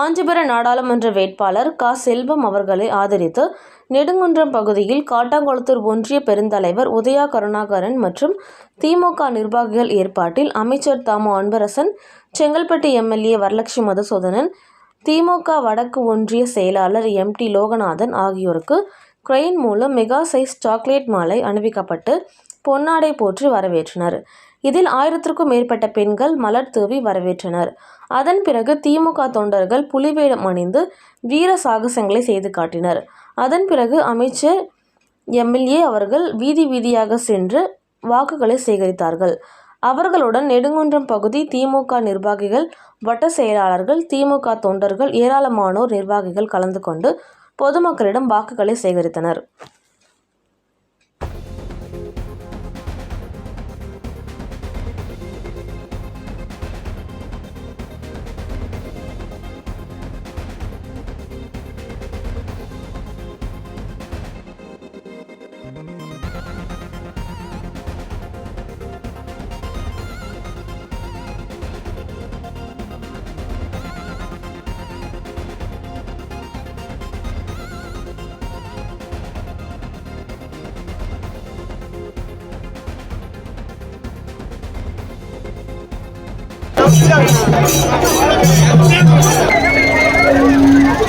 காஞ்சிபுரம் நாடாளுமன்ற வேட்பாளர் க. செல்வம் அவர்களை ஆதரித்து நெடுங்குன்றம் பகுதியில் காட்டாங்குளத்தூர் ஒன்றிய பெருந்தலைவர் உதயா கருணாகரன் மற்றும் திமுக நிர்வாகிகள் ஏற்பாட்டில் அமைச்சர் தாமு அன்பரசன் செங்கல்பட்டு எம்எல்ஏ வரலட்சுமி மதுசூதனன் திமுக வடக்கு ஒன்றிய செயலாளர் எம். டி. லோகநாதன் ஆகியோருக்கு கிரெயின் மூலம் மெகா சைஸ் சாக்லேட் மாலை அணிவிக்கப்பட்டு பொன்னாடை போற்றி வரவேற்றனர். இதில் ஆயிரத்திற்கும் மேற்பட்ட பெண்கள் மலர் தூவி வரவேற்றனர். அதன் பிறகு திமுக தொண்டர்கள் புலிவேடம் அணிந்து வீர சாகசங்களை செய்து காட்டினர். அதன் பிறகு அமைச்சர் எம்எல்ஏ அவர்கள் வீதி வீதியாக சென்று வாக்குகளை சேகரித்தார்கள். அவர்களுடன் நெடுங்குன்றம் பகுதி திமுக நிர்வாகிகள் வட்ட செயலாளர்கள் திமுக தொண்டர்கள் ஏராளமானோர் நிர்வாகிகள் கலந்து கொண்டு பொதுமக்களிடம் வாக்குகளை சேகரித்தனர்.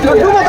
Thank you.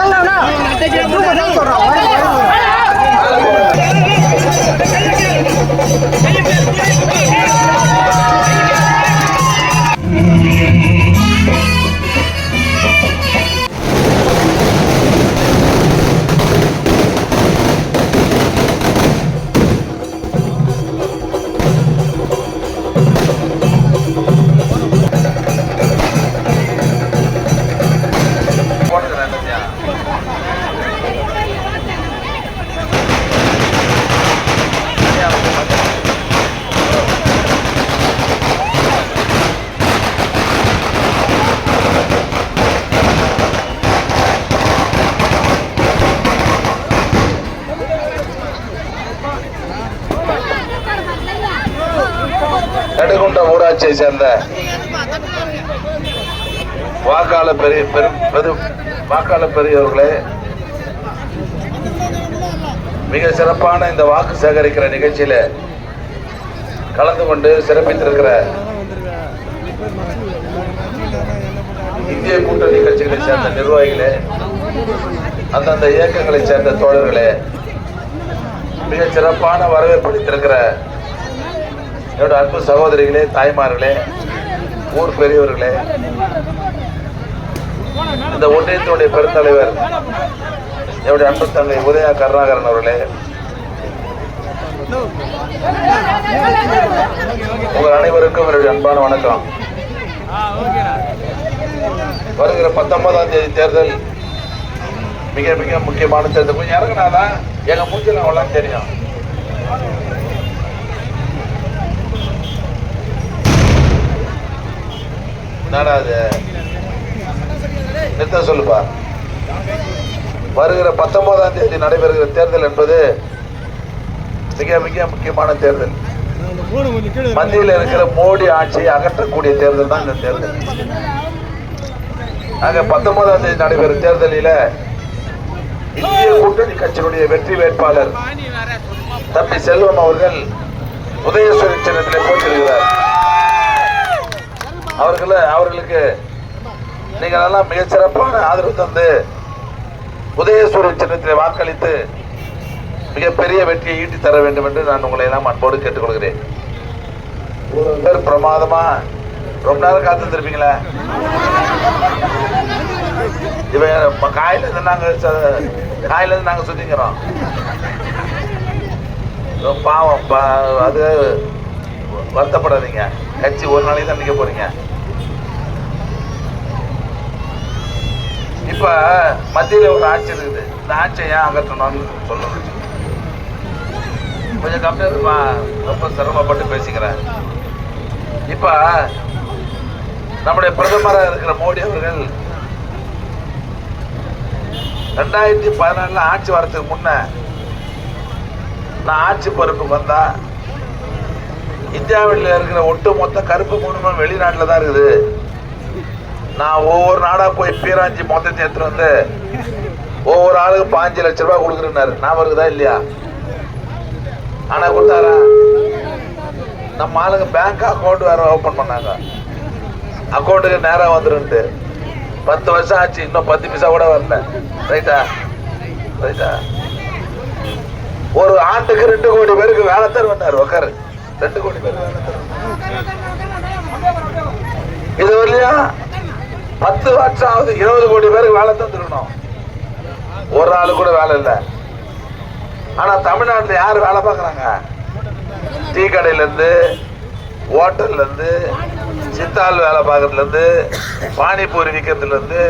நெடுகுண்டம் ஊராட்சியை சேர்ந்த வாக்காளர் பெரிய பெரும் பெரும் வாக்காளர் பெரியவர்களே மிக சிறப்பான இந்த வாக்கு சேகரிக்கிற நிகழ்ச்சியில கலந்து கொண்டு சிறப்பித்திருக்கிற இந்திய கூட்டணி கட்சிகளை சேர்ந்த நிர்வாகிகளே அந்தந்த இயக்கங்களை சேர்ந்த தோழர்களே மிக சிறப்பான வரவேற்பளித்திருக்கிற என்னோட அன்பு சகோதரிகளே தாய்மார்களே ஊர் பெரியவர்களே இந்த ஒன்றியத்தினுடைய பெருந்தலைவர் என்னுடைய அன்பு தங்கை உதயா கருணாகரன் அவர்களே உங்கள் அனைவருக்கும் என்னுடைய அன்பான வணக்கம். வருகிற பத்தொன்பதாம் தேதி தேர்தல் மிக மிக முக்கியமான தேர்தல். கொஞ்சம் இறங்கினாதான் எங்க மூஞ்சில் அவெல்லாம் தெரியும். என்னடா அது நிறுத்த சொல்லுப்பா. வருகிற பத்தொன்பதாம் தேதி நடைபெறுகிற தேர்தல் என்பது மிக மிக முக்கியமான தேர்தல். மத்தியில் இருக்கிற மோடி ஆட்சியை அகற்றக்கூடிய தேர்தல் தான் இந்த தேர்தல். ஆக பத்தொன்பதாம் தேதி நடைபெறும் தேர்தலில் இந்திய கூட்டணி கட்சியினுடைய வெற்றி வேட்பாளர் தம்பி செல்வம் அவர்கள் உதயசூரி சின்னத்திலே போட்டியிடுகிறார். அவர்கள அவர்களுக்கு நீங்கள் எல்லாம் மிகச்சிறப்பான ஆதரவு தந்து உதயசூரிய சின்னத்தில் வாக்களித்து மிகப்பெரிய வெற்றியை ஈட்டி தர வேண்டும் என்று நான் உங்களை எல்லாம் அன்போடு கேட்டுக்கொள்கிறேன். பேர் பிரமாதமா? ரொம்ப நேரம் காத்திருந்திருப்பீங்களா இவன் காயில இருந்து நாங்க ச- காயில இருந்து நாங்க சுத்திக்கிறோம். பாவம் பா- அது வருத்தப்படாதீங்க. கட்சி ஒரு நாளைக்கு தான் நிற்க போறீங்க. இப்ப மத்தியில ஒரு ஆட்சி இருக்குது. இந்த ஆட்சியை ஏன் அகற்றணும்னு சொல்லணும். கொஞ்சம் கம்மியா இருக்குமா ரொம்ப சிரமப்பட்டு பேசிக்கிறேன். இப்ப நம்முடைய பிரதமராக இருக்கிற மோடி அவர்கள் ரெண்டாயிரத்தி பதினாலுல ஆட்சி வரதுக்கு முன்ன நான் ஆட்சி பொறுப்புக்கு வந்தா இந்தியாவில் இருக்கிற ஒட்டு மொத்த கருப்பு குடும்பம் வெளிநாட்டில் தான் இருக்குது. நான் ஒவ்வொரு நாடாக போய் பீராஞ்சி மொத்தத்தை எடுத்துட்டு வந்து ஒவ்வொரு ஆளுக்கு பாஞ்சு லட்ச ரூபாய் கொடுக்குறேன்னாரு. ஞாபகம் இருக்குதா இல்லையா? ஆனா கொடுத்தாரா? நம்ம ஆளுங்க பேங்க் அக்கௌண்ட் வேற ஓபன் பண்ணாங்க. அக்கௌண்ட்டுக்கு நேரா வந்துருன்ட்டு. பத்து வருஷம் ஆச்சு இன்னும் பத்து பைசா கூட வரல. ரைட்டா ரைட்டா ஒரு ஆண்டுக்கு ரெண்டு கோடி பேருக்கு வேலை தருவனார் உக்காரு. ரெண்டு கோடி பேர் வேலை இது வரலையா? பத்து வருஷம் ஆகுது. இருபது கோடி பேருக்கு வேலை தந்துடணும் ஒரு ஆளு கூட வேலை இல்லை. ஆனா தமிழ்நாட்டில் யார் வேலை பார்க்குறாங்க? டீ கடையிலேருந்து ஹோட்டல்லேருந்து சித்தால் வேலை பார்க்கறதுலேருந்து பானிபூரி விற்கிறதுலேருந்து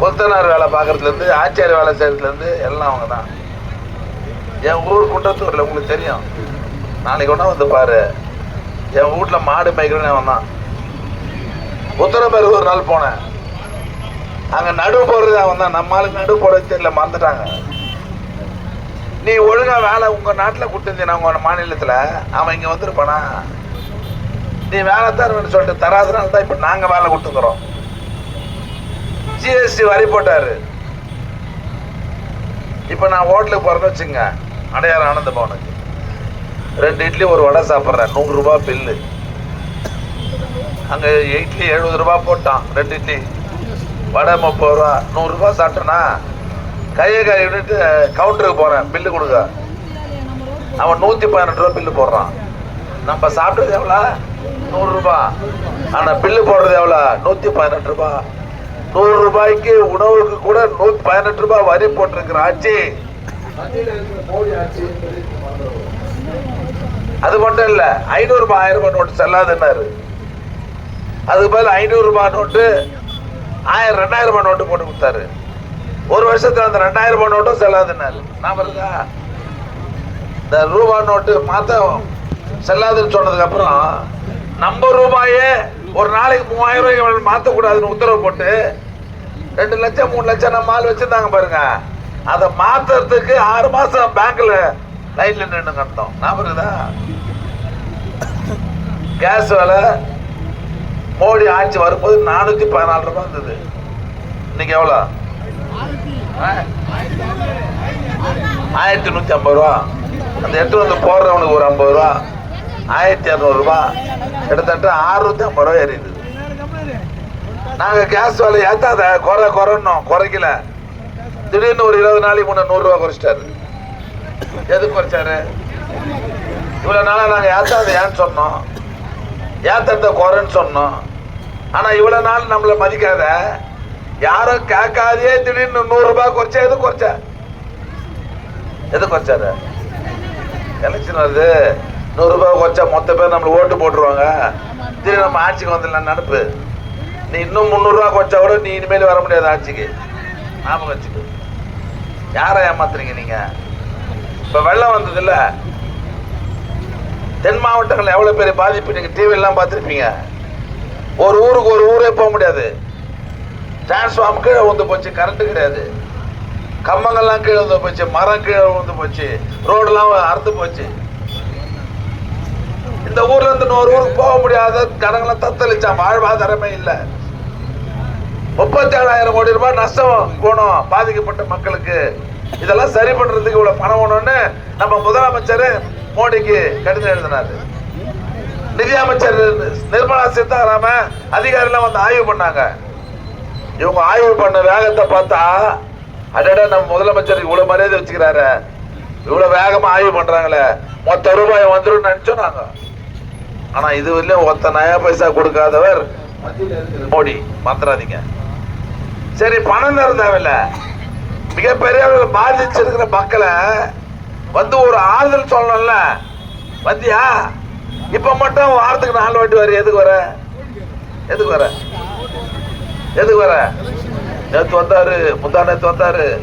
கொத்தனார் வேலை பார்க்கறதுலேருந்து ஆச்சாரி வேலை செய்கிறதுலேருந்து எல்லாம் அவங்க தான். என் ஊர் குன்றத்தூரில் உங்களுக்கு தெரியும். நாளைக்கு ஒன்றா வந்து பாரு. என் வீட்ல மாடு மேய்க்கிறேன்னு வந்தான் உத்தரப்பேருக்கு ஒரு நாள் போனேன். அங்கே நடுவு போடுறது அவன் தான். நம்மளுக்கு நடுவு நடு போட தெரியல மறந்துட்டாங்க. நீ ஒழுங்காக வேலை உங்கள் நாட்டில் கொடுத்துருந்தீங்க உங்க மாநிலத்தில்? அவன் இங்கே வந்திருப்பானா? நீ வேலை தருவேன்னு சொல்லிட்டு தராதனால தான் இப்போ நாங்கள் வேலை கொடுத்துக்கிறோம். ஜிஎஸ்டி வரி போட்டார். இப்போ நான் ஹோட்டலுக்கு போகிறேன்னு வச்சுங்க அடையாளம் ஆனந்த பவனுக்கு ரெண்டு இட்லி ஒரு வடை சாப்பிட்றேன். நூறுரூபா பில்லு அங்கே இட்லி எழுபது ரூபா போட்டான் ரெண்டு இட்லி. வடை முப்பது ரூபா. நூறு ரூபாய் சாப்பிட்டேன்னா கையை கழுவிட்டு கவுண்டருக்கு போகிறேன் பில்லு கொடுக்க அவன் நூற்றி பதினெட்டு ரூபா பில்லு போடுறான். நம்ம சாப்பிட்டது எவ்வளோ? நூறுரூபா ஆனால் பில்லு போடுறது எவ்வளோ? நூற்றி பதினெட்டு ரூபா. நூறு ரூபாய்க்கு உணவுக்கு கூட நூற்றி பதினெட்டு ரூபாய் வரி போட்டிருக்கிற ஆட்சி அது மட்டும் இல்ல ஐநூறு ரூபாய் ஆயிரம் ரூபாய் நோட்டு செல்லாதுன்னாரு அதுக்கு பதில் ஐநூறு ரூபாய் நோட்டு ஆயிரம் ரெண்டாயிரம் ரூபாய் நோட்டு போட்டு கொடுத்தாரு. ஒரு வருஷத்துல அந்த ரெண்டாயிரம் ரூபாய் நோட்டும் செல்லாதுன்னாரு நான் இருக்கா இந்த ரூபா நோட்டு மாத்த செல்லாதுன்னு சொன்னதுக்கு அப்புறம் நம்ம ரூபாயே ஒரு நாளைக்கு மூவாயிரம் ரூபாய் மாற்றக்கூடாதுன்னு உத்தரவு போட்டு ரெண்டு லட்சம் மூணு லட்சம் நம்ம ஆள் வச்சிருந்தாங்க பாருங்க. அதை மாத்துறதுக்கு ஆறு மாசம் பேங்க்ல லைட்ல நின்று கட்டோம் ஞாபகம் கேஸ் விலை மோடி ஆட்சி வரும்போது நானூத்தி பதினாலு ரூபாய் இருந்தது இன்னைக்கு எவ்வளோ? ஆ? ஆயிரத்தி நூத்தி ஐம்பது ரூபா. அந்த எட்டு வந்து போடுறவனுக்கு ஒரு ஐம்பது ரூபா. ஆயிரத்தி இரநூறுபா கிட்டத்தட்ட ஆறுநூத்தி ஐம்பது ரூபா ஏறிடுது. நாங்க கேஸ் விலை ஏத்தாத குறை குறைன்னோம் குறைக்கல. திடீர்னு ஒரு இருபது நாளைக்கு முன்ன நூறுரூவா குறைச்சிட்டாரு. எது குறைச்சாரு? இவ்வளோ நாளாக நாங்கள் ஏத்தாத ஏன்னு சொன்னோம்? ஏத்தத்தை குறைன்னு சொன்னோம்? ஆனால் இவ்வளோ நாள் நம்மளை மதிக்காத யாரும் கேட்காதே திடீர்னு நூறுரூபா குறைச்சா எது குறைச்சா? எது குறைச்சாரு? எலெக்ஷன் வருது. நூறுரூபா குறைச்சா மொத்த பேர் நம்மள ஓட்டு போட்டுருவாங்க. திடீர்னு நம்ம ஆட்சிக்கு வந்துடலாம் நினப்பு நீ இன்னும் முந்நூறுரூவா குறைச்சா கூட நீ இனிமேல் வர முடியாது ஆட்சிக்கு. ஞாபகம் வச்சுக்கு யாரை ஏமாத்துறீங்க நீங்கள் இப்போ வெள்ளம் வந்ததுல்ல? தென் மாவட்டங்களில் எவ்வளோ பெரிய பாதிப்பு? நீங்கள் டிவிலாம் பார்த்துருப்பீங்க. ஒரு ஊருக்கு ஒரு ஊரே போக முடியாது. டிரான்ஸ்ஃபார்ம் கீழே வந்து போச்சு கரண்ட்டு கிடையாது. கம்பங்கள்லாம் கீழே வந்து போச்சு மரம் கீழே வந்து போச்சு ரோடெல்லாம் அறுத்து போச்சு. இந்த ஊர்ல இருந்து இன்னொரு ஊருக்கு போக முடியாத ஜனங்களாம் தத்தளிச்சான் வாழ்வாதாரமே இல்லை. முப்பத்தி ஏழாயிரம் கோடி ரூபாய் நஷ்டம் போனோம் பாதிக்கப்பட்ட மக்களுக்கு. இதெல்லாம் சரி பண்றதுக்கு இவ்வளவு பணம் வேணும்னு நம்ம முதலமைச்சர் மோடிக்கு கடிதம் எழுதினாரு. நிதியமைச்சர் நிர்மலா சீதாராமன் அதிகாரிலாம் வந்து ஆய்வு பண்ணாங்க. இவங்க ஆய்வு பண்ண வேகத்தை பார்த்தா அடடா நம்ம முதலமைச்சர் இவ்வளவு மரியாதை வச்சுக்கிறாரு. இவ்வளவு வேகமா ஆய்வு பண்றாங்களே. மொத்த ரூபாய் வந்துடும் நினைச்சோம் நாங்க ஆனா இது வரையிலும் ஒத்த நயா பைசா கொடுக்காதவர் மோடி. மறந்துடாதீங்க. சரி பணம் தரம் தேவையில்ல. மிகப்பெரிய அளவில் பாதிச்சிருக்கிற மக்களை வந்து ஒரு ஆறுதல் சொல்லணும்ல? வந்தியா? இப்ப மட்டும் வாரத்துக்கு நாலு வாட்டி வர. எதுக்கு வர? எதுக்கு வர? எதுக்கு வர? நேத்து வந்தாரு. முந்தா நேத்து வந்தாரு.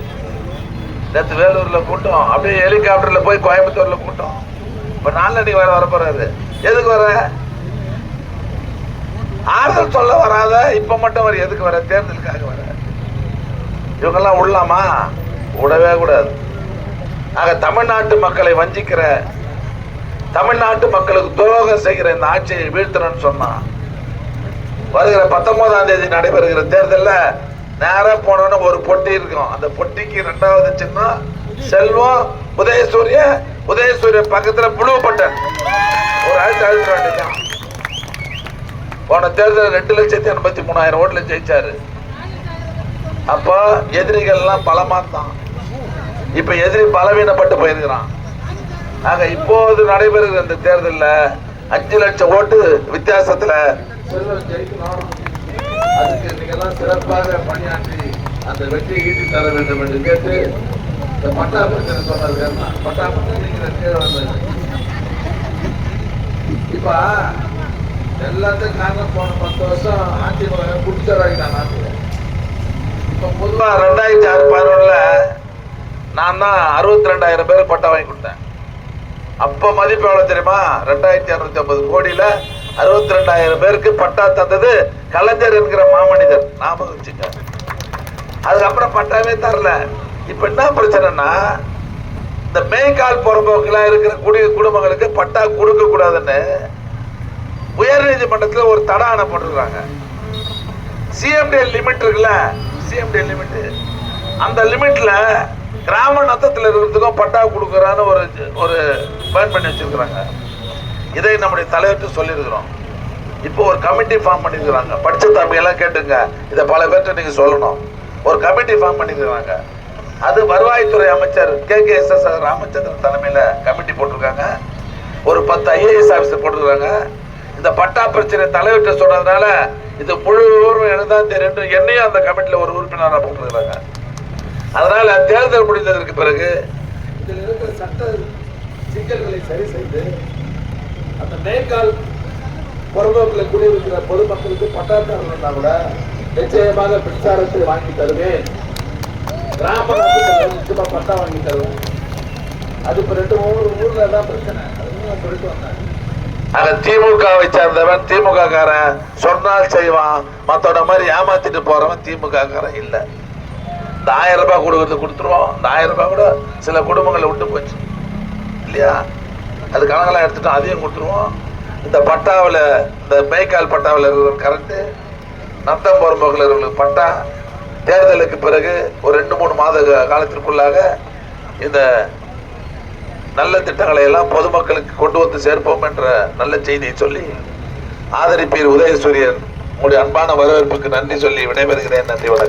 நேத்து வேலூர்ல கூட்டம். அப்படியே ஹெலிகாப்டர்ல போய் கோயம்புத்தூர்ல கூட்டம். இப்ப நாலடி வர வர போறாரு எதுக்கு வர? ஆறுதல் சொல்ல வராத இப்ப மட்டும் வர. எதுக்கு வர? தேர்தலுக்காக வர. இவங்கெல்லாம் உள்ளாமா? விடவே கூடாது. ஆக தமிழ்நாட்டு மக்களை வஞ்சிக்கிற தமிழ்நாட்டு மக்களுக்கு துரோகம் செய்கிற இந்த ஆட்சியை வீழ்த்தணும்னு சொன்னா வருகிற பத்தொன்பதாம் தேதி நடைபெறுகிற தேர்தலில் நேராக போனோன்னு ஒரு பொட்டி இருக்கும். அந்த பொட்டிக்கு ரெண்டாவது சின்னம் செல்வம் உதயசூரிய உதயசூரிய பக்கத்தில் புழு பட்டன். ஒரு அழுத்த அழுத்த வேண்டியதான் போன தேர்தலில் ரெண்டு லட்சத்தி எண்பத்தி மூணாயிரம் ஓட்டில் ஜெயிச்சாரு. அப்போ எதிரிகள்லாம் பலமாத்தான் இப்ப எதிரி பலவீனப்பட்டு போயிருக்கிறான். ஆக இப்போது நடைபெறுகிற இந்த தேர்தலில் அஞ்சு லட்சம் ஓட்டு வித்தியாசத்தில் செல்வம் ஜெயிக்கணும் அதுக்கு நீங்கெல்லாம் சிறப்பாக பணியாற்றி அந்த வெற்றியை ஈட்டி தர வேண்டும் என்று கேட்டு இந்த பட்டா சொன்னார் சொன்னாரு பட்டா பிரச்சனை நீங்க கீழே வந்தது இப்ப எல்லாத்துக்கும் காரணம் போன பத்து வருஷம் அதிமுக குடிச்சராகிட்டான் நாட்டுல குறிப்பா ரெண்டாயிரத்தி ஆறு பதினொன்னுல நான் தான் அறுபத்தி ரெண்டாயிரம் பேர் பட்டா வாங்கி கொடுத்தேன். அப்ப மதிப்பு எவ்வளவு தெரியுமா? ரெண்டாயிரத்தி அறுநூத்தி ஐம்பது கோடியில அறுபத்தி ரெண்டாயிரம் பேருக்கு பட்டா தந்தது கலைஞர் என்கிற மாமனிதர் ஞாபகம் வச்சுக்க அதுக்கப்புறம் பட்டாவே தரல. இப்ப என்ன பிரச்சனைனா இந்த மேய்கால் புறம்போக்குல இருக்கிற குடி குடும்பங்களுக்கு பட்டா கொடுக்க கூடாதுன்னு உயர் நீதிமன்றத்துல ஒரு தடை அனுப்பிட்டுருக்காங்க சிஎம்டி லிமிட் இருக்குல்ல? சிஎம்டி லிமிட் அந்த லிமிட்ல கிராம நத்தத்தில் இருக்கிறதுக்கும் பட்டா கொடுக்குறான்னு ஒரு ஒரு பேன் பண்ணி வச்சிருக்கிறாங்க. இதை நம்முடைய தலைவர்கிட்ட சொல்லியிருக்கிறோம். இப்போ ஒரு கமிட்டி ஃபார்ம் பண்ணியிருக்கிறாங்க. படித்த தம்பி எல்லாம் கேட்டுங்க. இதை பல பேர்கிட்ட நீங்க சொல்லணும். ஒரு கமிட்டி ஃபார்ம் பண்ணியிருக்கிறாங்க. அது வருவாய்த்துறை அமைச்சர் K K S S Ramachandran தலைமையில் கமிட்டி போட்டிருக்காங்க. ஒரு பத்து ஐஏஎஸ் ஆஃபீஸர் போட்டிருக்காங்க இந்த பட்டா பிரச்சனை தலைவர்கிட்ட சொன்னதுனால இது முழு விவரம் தெரியும் என்னையும் அந்த கமிட்டியில் ஒரு உறுப்பினராக போட்டுருக்காங்க அதனால தேர்தல் முடிந்ததற்கு பிறகு இதில் இருக்கிற சட்ட சிக்கல்களை சரி செய்து அந்த மேற்கால் புறம்போக்கில் குடியிருக்கிற பொதுமக்களுக்கு பட்டாக்காரர்கள்னா கூட நிச்சயமாக மின்சாரத்தை வாங்கி தருவேன். கிராம நிச்சயமா பட்டா வாங்கி தருவேன். அது இப்போ ரெண்டு மூணு ஊரில் தான் பிரச்சனை. அதுவும் சொல்லிட்டு வந்தாங்க. ஆக திமுகவை சேர்ந்தவன் திமுக காரன் சொன்னால் செய்வான். மத்தோட மாதிரி ஏமாத்திட்டு போறவன் திமுக காரன் இல்ல. இந்த ஆயிரம் ரூபாய் கொடுக்கறது கொடுத்துருவோம். இந்த ஆயிரம் ரூபாய் கூட சில குடும்பங்களை விட்டு போச்சு. இல்லையா? அது கணக்கெல்லாம் எடுத்துட்டோம் அதையும் கொடுத்துருவோம். இந்த பட்டாவில் இந்த மேய்க்கால் பட்டாவில் இருக்கிற கரண்ட்டு நத்தம் போகிறவங்களுக்கு பட்டா தேர்தலுக்கு பிறகு ஒரு ரெண்டு மூணு மாத காலத்திற்குள்ளாக இந்த நல்ல திட்டங்களை எல்லாம் பொதுமக்களுக்கு கொண்டு வந்து சேர்ப்போம் என்ற நல்ல செய்தியை சொல்லி ஆதரிப்பீர் உதயசூரியன். உங்களுடைய அன்பான வரவேற்புக்கு நன்றி சொல்லி விடைபெறுகிறேன். நன்றி வணக்கம்.